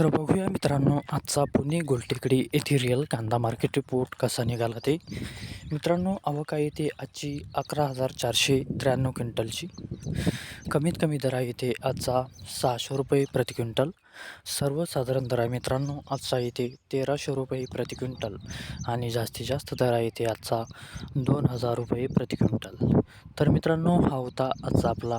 तर बघूया मित्रांनो आजचा पुणे गोलटेकडी येथे रिअल कांदा मार्केट रिपोर्ट कसा निघाला ते. मित्रांनो अवका येथे आजची अकरा हजार चारशे त्र्याण्णव क्विंटलची. कमीत कमी दरा येथे आजचा सहाशे रुपये प्रति क्विंटल. सर्वसाधारण दर आहे मित्रांनो आजचा येथे तेराशे रुपये प्रति क्विंटल. आणि जास्तीत जास्त दर आहे आजचा दोन हजार रुपये प्रति क्विंटल. तर मित्रांनो हा होता आजचा आपला